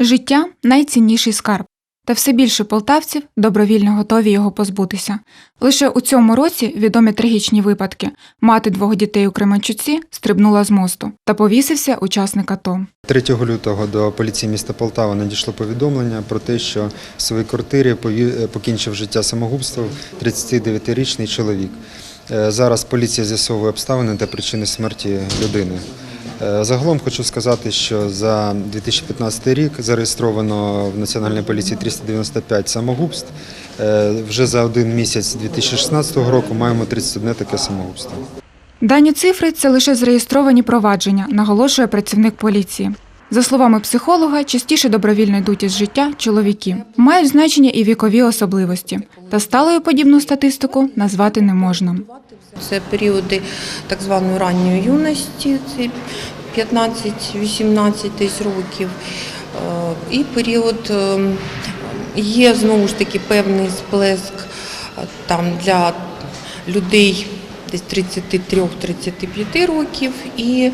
Життя найцінніший скарб, та все більше полтавців добровільно готові його позбутися. Лише у цьому році відомі трагічні випадки. Мати двох дітей у Кременчуці стрибнула з мосту та повісився учасник АТО. 3 лютого до поліції міста Полтава надійшло повідомлення про те, що в своїй квартирі покінчив життя самогубством 39-річний чоловік. Е, Зараз поліція з'ясовує обставини та причини смерті людини. Е, Загалом хочу сказати, що за 2015 рік зареєстровано в Національній поліції 395 самогубств. Е, Вже за один місяць 2016 року маємо 31 таке самогубство. Дані цифри це лише зареєстровані провадження, наголошує працівник поліції. За словами психолога, частіше добровільно йдуть із життя чоловіки. Мають значення і вікові особливості, та сталою подібну статистику назвати не можна. Це періоди так званої ранньої юності, це 15-18 десь років. Е, І період е, є знову ж таки певний сплеск е, там для людей десь 33-35 років. І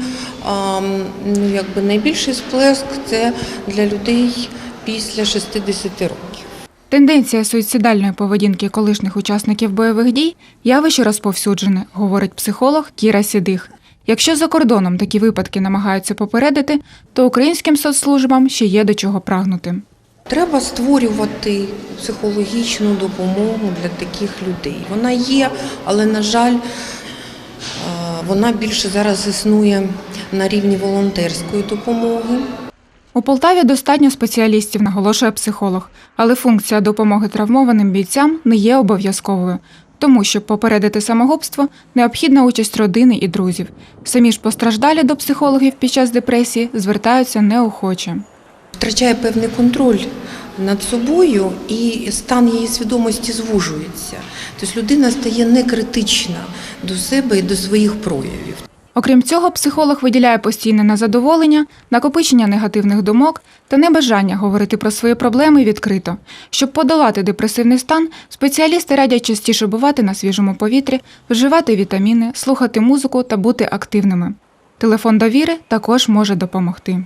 ну, якби найбільший сплеск це для людей після 60 років. Тенденція суїцидальної поведінки колишніх учасників бойових дій явище розповсюджене, говорить психолог Кіра Сідих. Якщо за кордоном такі випадки намагаються попередити, то українським соцслужбам ще є до чого прагнути. Треба створювати психологічну допомогу для таких людей. Вона є, але, на жаль, е, вона більше зараз існує на рівні волонтерської допомоги. У Полтаві достатньо спеціалістів, наголошує психолог, але функція допомоги травмованим бійцям не є обов'язковою. Тому, щоб попередити самогубство, необхідна участь родини і друзів. Самі ж постраждалі до психологів під час депресії звертаються неохоче. Втрачає певний контроль над собою і стан її свідомості звужується. Тобто людина стає некритична до себе і до своїх проявів. Окрім цього, психолог виділяє постійне незадоволення, накопичення негативних думок та небажання говорити про свої проблеми відкрито. Щоб подолати депресивний стан, спеціалісти радять частіше бувати на свіжому повітрі, вживати вітаміни, слухати музику та бути активними. Телефон довіри також може допомогти.